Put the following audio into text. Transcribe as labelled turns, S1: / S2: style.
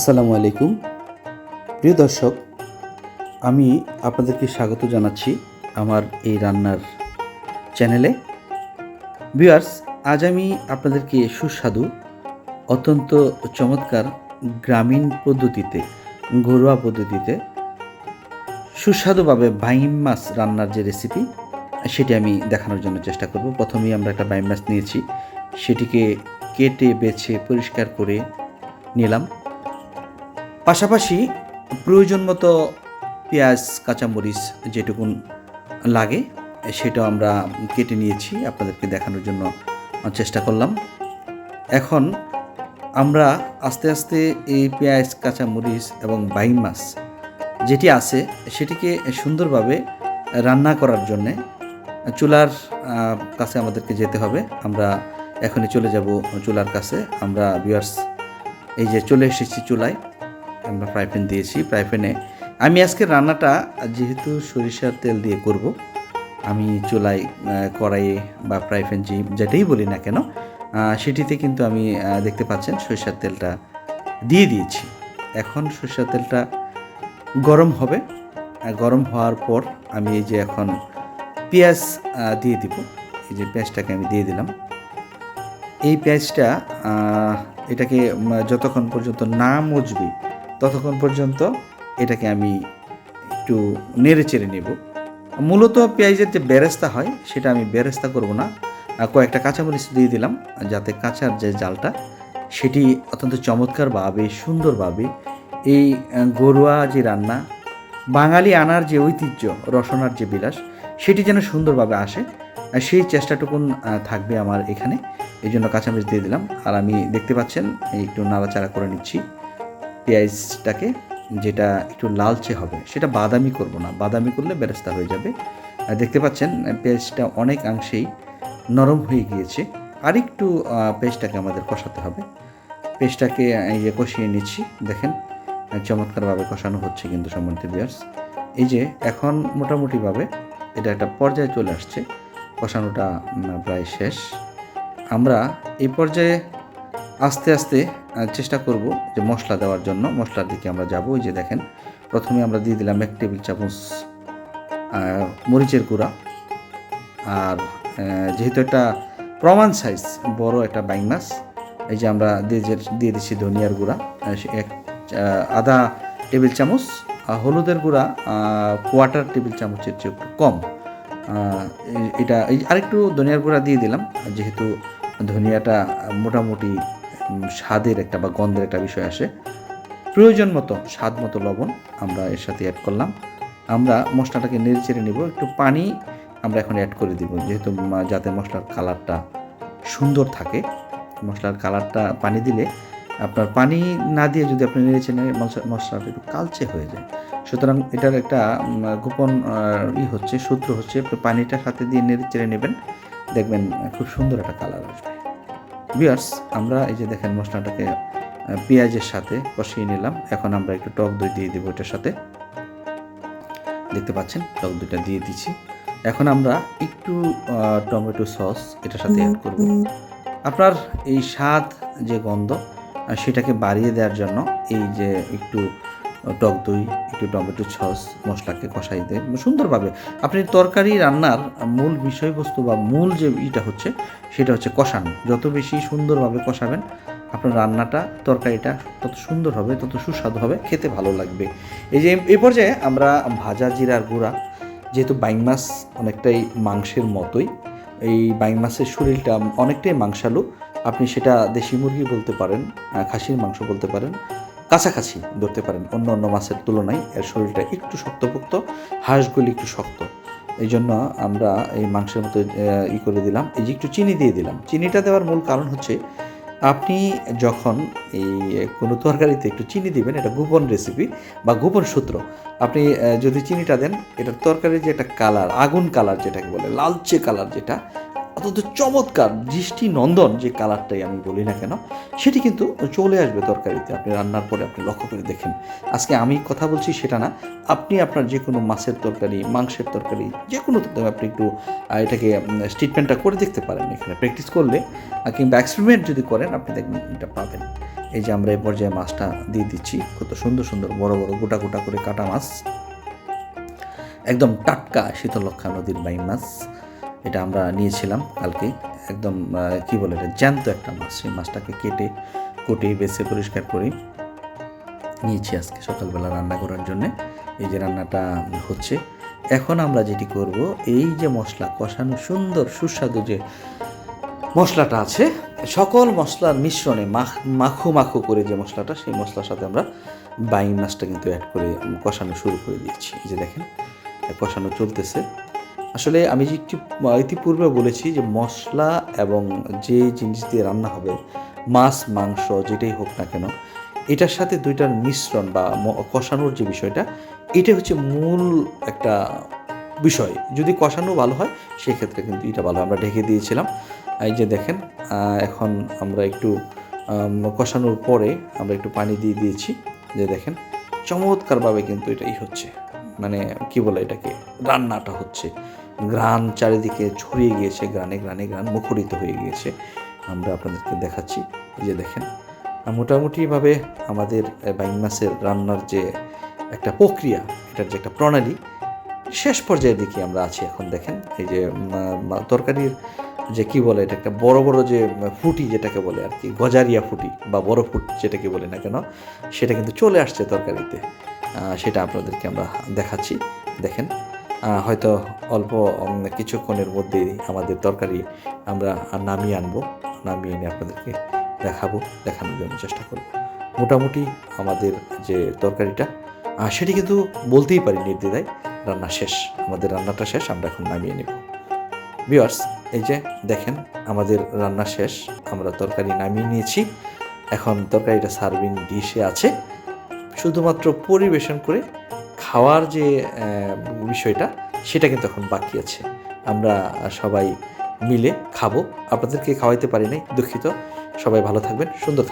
S1: আসসালামু আলাইকুম। প্রিয় দর্শক, আমি আপনাদেরকে স্বাগত জানাচ্ছি আমার এই রান্নার চ্যানেলে। ভিউয়ার্স, আজ আমি আপনাদেরকে সুস্বাদু, অত্যন্ত চমৎকার গ্রামীণ পদ্ধতিতে, ঘরোয়া পদ্ধতিতে সুস্বাদুভাবে বাইম মাছ রান্নার যে রেসিপি সেটি আমি দেখানোর জন্য চেষ্টা করব। প্রথমেই আমরা একটা বাইম মাছ নিয়েছি। সেটিকে কেটে, বেছে, পরিষ্কার করে নিলাম। পাশাপাশি প্রয়োজন মতো পেঁয়াজ, কাঁচামরিচ যেটুকুন লাগে সেটা আমরা কেটে নিয়েছি। আপনাদেরকে দেখানোর জন্য চেষ্টা করলাম। এখন আমরা আস্তে আস্তে এই পেঁয়াজ, কাঁচামরিচ এবং বাইম মাছ যেটি আছে, সেটিকে সুন্দরভাবে রান্না করার জন্যে চুলার কাছে আমাদেরকে যেতে হবে। আমরা এখনই চলে যাব চুলার কাছে। আমরা বিয়ার্স এই যে চলে এসেছি চুলায়। আমরা ফ্রাই প্যান দিয়েছি। ফ্রাই প্যানে আমি আজকে রান্নাটা যেহেতু সরিষার তেল দিয়ে করব আমি আহ, কড়াইয়ে বা ফ্রাই প্যান যে যেটাই বলি না কেন সেটিতে কিন্তু আমি দেখতে পাচ্ছেন সরিষার তেলটা দিয়ে দিয়েছি। এখন সরিষার তেলটা গরম হবে। গরম হওয়ার পর আমি এই যে এখন পেঁয়াজ দিয়ে দিব। এই যে পেঁয়াজটাকে আমি দিয়ে দিলাম। এই পেঁয়াজটা এটাকে যতক্ষণ পর্যন্ত না মজবে ততক্ষণ পর্যন্ত এটাকে আমি একটু নেড়ে চেড়ে নেব। মূলত পেঁয়াজের যে বেরেস্তা হয়, সেটা আমি বেরেস্তা করব না। কয়েকটা কাঁচামরিচ দিয়ে দিলাম যাতে কাঁচার যে জালটা, সেটি অত্যন্ত চমৎকারভাবে সুন্দরভাবে এই ঘরোয়া যে রান্না, বাঙালি আনার যে ঐতিহ্য, রসনার যে বিলাস, সেটি যেন সুন্দরভাবে আসে। সেই চেষ্টাটুকুন থাকবে আমার এখানে। এই জন্য কাঁচামরিচ দিয়ে দিলাম। আর আমি দেখতে পাচ্ছেন একটু নাড়াচাড়া করে নিচ্ছি। পেঁয়াজটাকে যেটা একটু লালচে হবে, সেটা বাদামি করব না। বাদামি করলে বেরেস্তা হয়ে যাবে। দেখতে পাচ্ছেন, পেঁয়াজটা অনেকাংশেই নরম হয়ে গিয়েছে। আর একটু পেস্টটাকে আমাদের কষাতে হবে। পেস্টটাকে ইয়ে কষিয়ে নিচ্ছি, দেখেন, চমৎকারভাবে কষানো হচ্ছে কিন্তু সম্বন্ধিত বিয়ার্স এই যে, এখন মোটামুটিভাবে এটা একটা পর্যায়ে চলে আসছে। কষানোটা প্রায় শেষ। আমরা এই পর্যায়ে আস্তে আস্তে চেষ্টা করব যে মশলা দেওয়ার জন্য। মশলার দিকে আমরা যাব, ওই যে দেখেন। প্রথমে আমরা দিয়ে দিলাম এক টেবিল চামচ মরিচের গুঁড়া। আর যেহেতু একটা প্রমাণ সাইজ বড় একটা বাইং এই যে আমরা দিয়ে দিয়ে দিচ্ছি ধনিয়ার গুঁড়া এক আধা টেবিল চামচ। হলুদের গুঁড়া কোয়ার্টার টেবিল চামচের চেয়ে একটু কম। এটা, এই আরেকটু ধনিয়ার গুঁড়া দিয়ে দিলাম। যেহেতু ধনিয়াটা মোটামুটি স্বাদের একটা বা গন্ধের একটা বিষয় আসে। প্রয়োজন মতো, স্বাদ মতো লবণ আমরা এর সাথে অ্যাড করলাম। আমরা মশলাটাকে নেড়ে চেড়ে নিব, একটু পানি আমরা এখন অ্যাড করে দিব, যেহেতু যাতে মশলার কালারটা সুন্দর থাকে। মশলার কালারটা পানি দিলে আপনার পানি না দিয়ে যদি আপনি নেড়ে চেড়ে মশলা- মশলাটা একটু কালচে হয়ে যায়। সুতরাং এটার একটা গোপন ই হচ্ছে, সূত্র হচ্ছে পানিটা সাথে দিয়ে নেড়ে চেড়ে নেবেন। দেখবেন খুব সুন্দর একটা কালার আসবে। বিয়ার্স আমরা এই যে দেখেন মশলাটাকে পেঁয়াজের সাথে কষিয়ে নিলাম। এখন আমরা একটু টক দই দিয়ে দেবো এটার সাথে। দেখতে পাচ্ছেন, টক দইটা দিয়ে দিচ্ছি। এখন আমরা একটু টমেটো সস এটার সাথে অ্যাড করব। আপনার এই স্বাদ যে গন্ধ সেটাকে বাড়িয়ে দেওয়ার জন্য এই যে একটু টক দই, একটু টমেটো সস, মশলাকে কষাই দেয় সুন্দরভাবে আপনি তরকারি রান্নার মূল বিষয়বস্তু বা মূল যে ইটা হচ্ছে, সেটা হচ্ছে কষানো। যত বেশি সুন্দরভাবে কষাবেন, আপনার রান্নাটা, তরকারিটা তত সুন্দর হবে, তত সুস্বাদু হবে, খেতে ভালো লাগবে। এই যে এই পর্যায়ে আমরা ভাজা জিরার গুঁড়া, যেহেতু বাইং মাছ অনেকটাই মাংসের মতোই, এই বাইং মাছের শরীরটা অনেকটাই মাংসালু, আপনি সেটা দেশি মুরগি বলতে পারেন খাসির মাংস বলতে পারেন কাছাকাছি ধরতে পারেন, অন্য অন্য মাছের তুলনায় এর শরীরটা একটু শক্তপোক্ত, হাঁসগুলি একটু শক্ত। এই জন্য আমরা এই মাংসের মতো ই করে দিলাম। এই যে একটু চিনি দিয়ে দিলাম। চিনিটা দেওয়ার মূল কারণ হচ্ছে, আপনি যখন এই কোনো তরকারিতে একটু চিনি দিবেন, এটা গোপন রেসিপি বা গোপন সূত্র, আপনি যদি চিনিটা দেন, এটার তরকারির যে একটা কালার আগুন কালার যেটাকে বলে, লালচে কালার যেটা অত্যন্ত চমৎকার দৃষ্টি নন্দন যে কালারটাই আমি বলি না কেন, সেটি কিন্তু চলে আসবে তরকারিতে। আপনি রান্নার পরে আপনি লক্ষ্য করে দেখেন। আজকে আমি কথা বলছি সেটা না, আপনি আপনার যে কোনো মাছের তরকারি, মাংসের তরকারি যে কোনো আপনি একটু এটাকে স্টেটমেন্টটা করে দেখতে পারেন এখানে। প্র্যাকটিস করলে কিংবা এক্সপেরিমেন্ট যদি করেন, আপনি দেখবেন এটা পাবেন। এই যে আমরা এই পর্যায়ে মাছটা দিয়ে দিচ্ছি, কত সুন্দর সুন্দর, বড় বড়, গোটা গোটা করে কাটা মাছ। একদম টাটকা শীতলক্ষা নদীর বাইম মাছ। এটা আমরা নিয়েছিলাম কালকে। একদম কি বলে এটা, জ্যান্ত একটা মাছ। সেই মাছটাকে কেটে কুটে বেছে, পরিষ্কার করে নিয়েছি আজকে সকালবেলা রান্না করার জন্য। এই যে রান্নাটা হচ্ছে। এখন আমরা যেটি করব, এই যে মশলা, কষানো সুন্দর, সুস্বাদু যে মশলাটা আছে, সকল মশলার মিশ্রণে মাখ, মাখো মাখো করে যে মশলাটা, সেই মশলার সাথে আমরা বাইং মাছটা কিন্তু অ্যাড করে কষানো শুরু করে দিয়েছি। এই যে দেখেন, কষানো চলতেছে। আসলে আমি যে একটু ইতিপূর্বে বলেছি যে মশলা এবং যে জিনিস দিয়ে রান্না হবে, মাছ, মাংস যেটাই হোক না কেন, এটার সাথে দুইটার মিশ্রণ বা কষানোর যে বিষয়টা এটা হচ্ছে মূল একটা বিষয়। যদি কষানো ভালো হয়, সেক্ষেত্রে কিন্তু এটা ভালো। আমরা ঢেকে দিয়েছিলাম। এই যে দেখেন এখন আমরা একটু কষানোর পরে আমরা একটু পানি দিয়ে দিয়েছি। যে দেখেন, চমৎকারভাবে কিন্তু এটাই হচ্ছে। মানে কি বলে এটাকে? রান্নাটা হচ্ছে। গ্রান চারিদিকে ছড়িয়ে গিয়েছে গ্রানে গ্রানে গ্রান মুখরিত হয়ে গিয়েছে। আমরা আপনাদেরকে দেখাচ্ছি। এই যে দেখেন মোটামুটিভাবে আমাদের আহ, বাইং মাছের রান্নার যে একটা প্রক্রিয়া এটার যে একটা প্রণালী শেষ পর্যায়ের দিকে আমরা আছি এখন দেখেন। এই যে তরকারির যে কি বলে এটা একটা বড় বড় যে ফুটি যেটাকে বলে আর কি গজারিয়া ফুটি বা বড় ফুট যেটাকে বলে না কেন সেটা কিন্তু চলে আসছে তরকারিতে। সেটা আপনাদেরকে আমরা দেখাচ্ছি। দেখেন হয়তো অল্প কিছুক্ষণের মধ্যেই আমাদের তরকারি আমরা নামিয়ে আনব। নামিয়ে এনে আপনাদেরকে দেখাবো, দেখানোর জন্য চেষ্টা করব। মোটামুটি আমাদের যে তরকারিটা সেটি কিন্তু বলতেই পারি নির্দ্বিধায় রান্না শেষ, আমাদের রান্নাটা শেষ, আমরা এখন নামিয়ে নেব। বিয়ার্স এই যে দেখেন, আমাদের রান্না শেষ, আমরা তরকারি নামিয়ে নিয়েছি। এখন তরকারিটা সার্ভিং ডিশে আছে। শুধুমাত্র পরিবেশন করে খাওয়ার যে বিষয়টা, সেটা কিন্তু এখন বাকি আছে। আমরা সবাই মিলে খাব। আপনাদেরকে খাওয়াইতে পারি নাই, দুঃখিত। সবাই ভালো থাকবেন, সুন্দর থাকবেন।